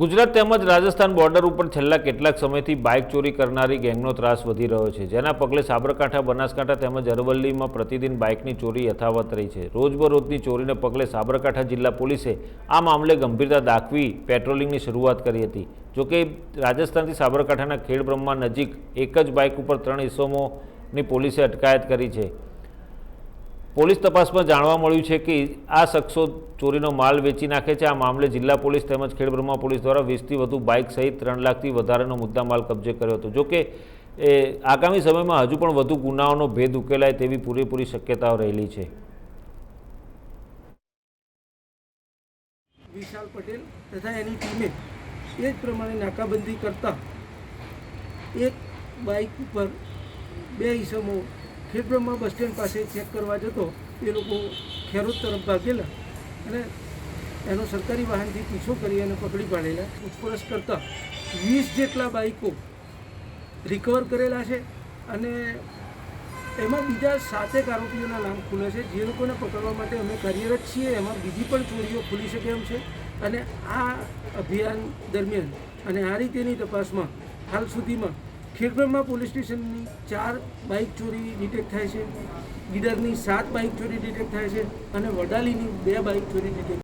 ગુજરાત તેમજ રાજસ્થાન બોર્ડર ઉપર છેલ્લા કેટલાક સમયથી બાઇક ચોરી કરનારી ગેંગનો ત્રાસ વધી રહ્યો છે. જેના પગલે સાબરકાંઠા, બનાસકાંઠા તેમજ અરવલ્લીમાં પ્રતિદિન બાઇકની ચોરી યથાવત રહી છે. રોજબરોજની ચોરીને પગલે સાબરકાંઠા જિલ્લા પોલીસે આ મામલે ગંભીરતા દાખવી પેટ્રોલિંગની શરૂઆત કરી હતી. જોકે રાજસ્થાનથી સાબરકાંઠાના ખેડબ્રહ્મા નજીક એક જ બાઇક ઉપર ત્રણ ઇસમોની પોલીસે અટકાયત કરી છે. પોલીસ તપાસમાં જાણવા મળ્યું છે કે આ શખ્સો ચોરીનો માલ વેચી નાખે છે. આ મામલે જિલ્લા પોલીસ તેમજ ખેડબ્રહ્મા પોલીસ દ્વારા વીસથી વધુ બાઇક સહિત ત્રણ લાખથી વધારેનો મુદ્દા માલ કબજે કર્યો હતો. જોકે, એ આગામી સમયમાં હજુ પણ વધુ ગુનાઓનો ભેદ ઉકેલાય તેવી પૂરેપૂરી શક્યતાઓ રહેલી છે. વિશાલ પટેલ તથા એની ટીમે એ જ પ્રમાણે નાકાબંધી કરતા એક બાઇક ઉપર બે ઈસમો ખેડબ્રહ્મા બસ સ્ટેન્ડ પાસે ચેક કરવા જતો, એ લોકો ખેરોદ તરફ ભાગેલા અને એનો સરકારી વાહનથી પીછો કરી અને પકડી પાડેલા. પૂછપરછ કરતા વીસ જેટલા બાઇકો રિકવર કરેલા છે અને એમાં બીજા સાતેક આરોપીઓના નામ ખુલે છે. જે લોકોને પકડવા માટે અમે કાર્યરત છીએ, એમાં બીજી પણ ચોરીઓ ખુલી શકે એમ છે. અને આ અભિયાન દરમિયાન અને આ રીતેની તપાસમાં હાલ સુધીમાં ખેડબ્રહ્મા પોલીસ સ્ટેશનની ચાર બાઇક ચોરી ડિટેક્ટ થાય છે. ગીડરની સાત બાઇક ચોરી ડિટેક્ટ થાય છે અને વડાલીની બે બાઇક ચોરી ડિટેક્ટ